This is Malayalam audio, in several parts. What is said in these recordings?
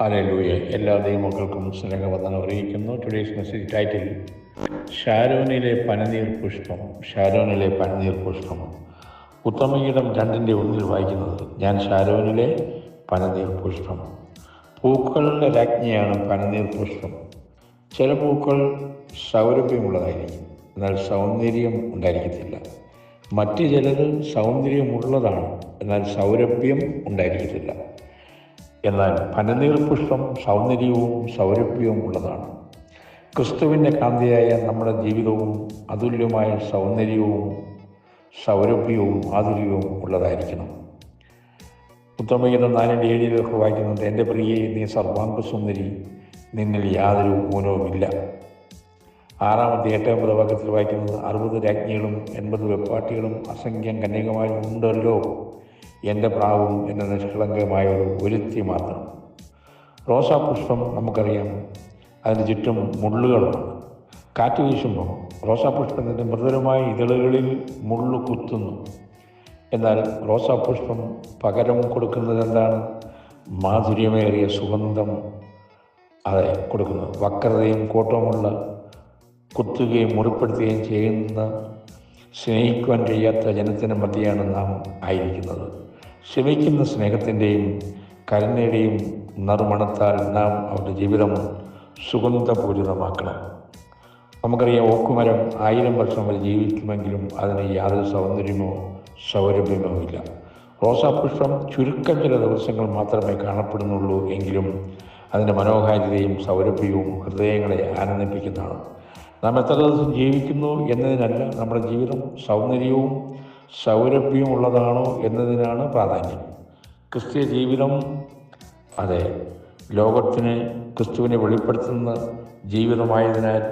ഹാലൂയ എല്ലാ ദൈവമക്കൾക്കും സ്നേഹവന്ദനം അറിയിക്കുന്നു. ടുഡേസ് മെസ്സേജ് ടൈറ്റിൽ ഷാരോനിലെ പനനീർ പുഷ്പം. ഷാരോനിലെ പനനീർ പുഷ്പം. ഉത്തമയിടം രണ്ടിന്റെ ഒന്നിൽ വായിക്കുന്നത് ഞാൻ ഷാരോനിലെ പനനീർ പുഷ്പം. പൂക്കളുടെ രാജ്ഞിയാണ് പനനീർ പുഷ്പം. ചില പൂക്കൾ സൗരഭ്യമുള്ളതായിരിക്കും എന്നാൽ സൗന്ദര്യം ഉണ്ടായിരിക്കത്തില്ല. മറ്റ് ചിലത് സൗന്ദര്യമുള്ളതാണ് എന്നാൽ സൗരഭ്യം ഉണ്ടായിരിക്കത്തില്ല. എന്നാൽ പനനീർ പുഷ്പം സൗന്ദര്യവും സൗരഭ്യവും ഉള്ളതാണ്. ക്രിസ്തുവിന്റെ കാന്തിയായ നമ്മുടെ ജീവിതവും അതുല്യമായ സൗന്ദര്യവും സൗരഭ്യവും മാധുര്യവും ഉള്ളതായിരിക്കണം. ഉത്തമഗീതം നാലിന്റെ ഏഴിലൊക്കെ വായിക്കുന്നുണ്ട് എന്റെ പ്രിയെ നീ സർവാംഗ സുന്ദരി നിന്നിൽ യാതൊരു ഊനവുമില്ല. ആറാമത്തെ എട്ടാമത് പ്രഭാഗത്തിൽ വായിക്കുന്നത് അറുപത് രാജ്ഞികളും എൺപത് വെപ്പാട്ടികളും അസംഖ്യം കന്യകമാരും ഉണ്ടല്ലോ. എന്റെ പ്രാവും എന്റെ നിഷ്കളങ്കമായ ഒരു ഒരുത്തി മാത്രം. റോസാപുഷ്പം നമുക്കറിയാം. അതിന് ചുറ്റും മുള്ളുകളാണ് കാറ്റ് വീശുമ്പോൾ റോസാപുഷ്പത്തിന്റെ മൃദുരമായ ഇതളുകളിൽ മുള്ളു കുത്തുന്നു. എന്നാൽ റോസാപുഷ്പം പകരം കൊടുക്കുന്നത് എന്താണ്? മാധുര്യമേറിയ സുഗന്ധം അതെ കൊടുക്കുന്നത് വക്രതയും കോട്ടവുമുള്ള കുത്തുകയും മുറിപ്പെടുത്തുകയും ചെയ്യുന്ന സ്നേഹിക്കുവാൻ കഴിയാത്ത ജനത്തിന് മധ്യയാണ് നാം ആയിരിക്കുന്നത്. ക്ഷമിക്കുന്ന സ്നേഹത്തിന്റെയും കരുണയുടെയും നറുമണത്താൽ നാം അവരുടെ ജീവിതം സുഗന്ധപൂരിതമാക്കണം. നമുക്കറിയാം ഓക്കുമരം ആയിരം വർഷം വരെ ജീവിക്കുമെങ്കിലും അതിന് യാതൊരു സൗന്ദര്യമോ സൗരഭ്യമോ ഇല്ല. റോസാപുഷ്പം ചുരുക്കം ചില ദിവസങ്ങൾ മാത്രമേ കാണപ്പെടുന്നുള്ളൂ എങ്കിലും അതിന്റെ മനോഹാരിതയും സൗരഭ്യവും ഹൃദയങ്ങളെ ആനന്ദിപ്പിക്കുന്നതാണ്. നാം എത്ര ദിവസം ജീവിക്കുന്നു എന്നതിനല്ല നമ്മുടെ ജീവിതം സൗന്ദര്യവും സൗരഭ്യവും ഉള്ളതാണോ എന്നതിനാണ് പ്രാധാന്യം. ക്രിസ്തീയ ജീവിതം അതെ ലോകത്തിന് ക്രിസ്തുവിനെ വെളിപ്പെടുത്തുന്ന ജീവിതമായതിനാൽ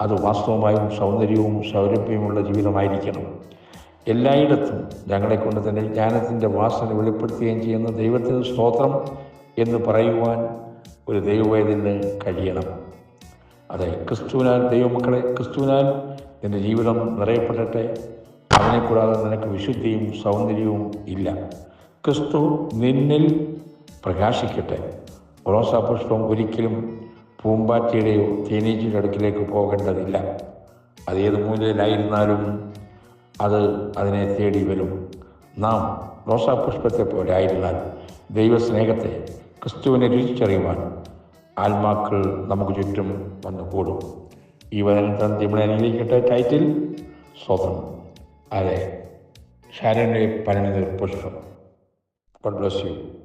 അത് വാസ്തവമായും സൗന്ദര്യവും സൗരഭ്യവുമുള്ള ജീവിതമായിരിക്കണം. എല്ലായിടത്തും ഞങ്ങളെ കൊണ്ട് തന്നെ ജ്ഞാനത്തിന്റെ വാസന വെളിപ്പെടുത്തുകയും ചെയ്യുന്ന ദൈവത്തിന് സ്തോത്രം എന്ന് പറയുവാൻ ഒരു ദൈവവേദന് കഴിയണം. അതെ ക്രിസ്തുവിനാൽ ദൈവമക്കളെ ക്രിസ്തുവിനാൽ എന്റെ ജീവിതം നിറയപ്പെടട്ടെ. അവനെ കൂടാതെ നിനക്ക് വിശുദ്ധിയും സൗന്ദര്യവും ഇല്ല. ക്രിസ്തു നിന്നിൽ പ്രകാശിക്കട്ടെ. റോസാപുഷ്പം ഒരിക്കലും പൂമ്പാറ്റയുടെയോ തേനീച്ചയുടെ അടുക്കിലേക്ക് പോകേണ്ടതില്ല. അത് ഏത് മൂലയിലായിരുന്നാലും അത് അതിനെ തേടി വരും. നാം റോസാപുഷ്പത്തെ പോലെ ആയിരുന്നാൽ ദൈവസ്നേഹത്തെ ക്രിസ്തുവിനെ രുചിച്ചറിയുവാൻ ആത്മാക്കൾ നമുക്ക് ചുറ്റും വന്നു കൂടും ഈ വചനത്തിൽ നമ്മളെ അനുഗ്രഹിക്കട്ടെ ടൈറ്റിൽ. സ്വപ്നം. അതെ. ഷാരന്റെ പരിണിത പുഷ്പം. God bless you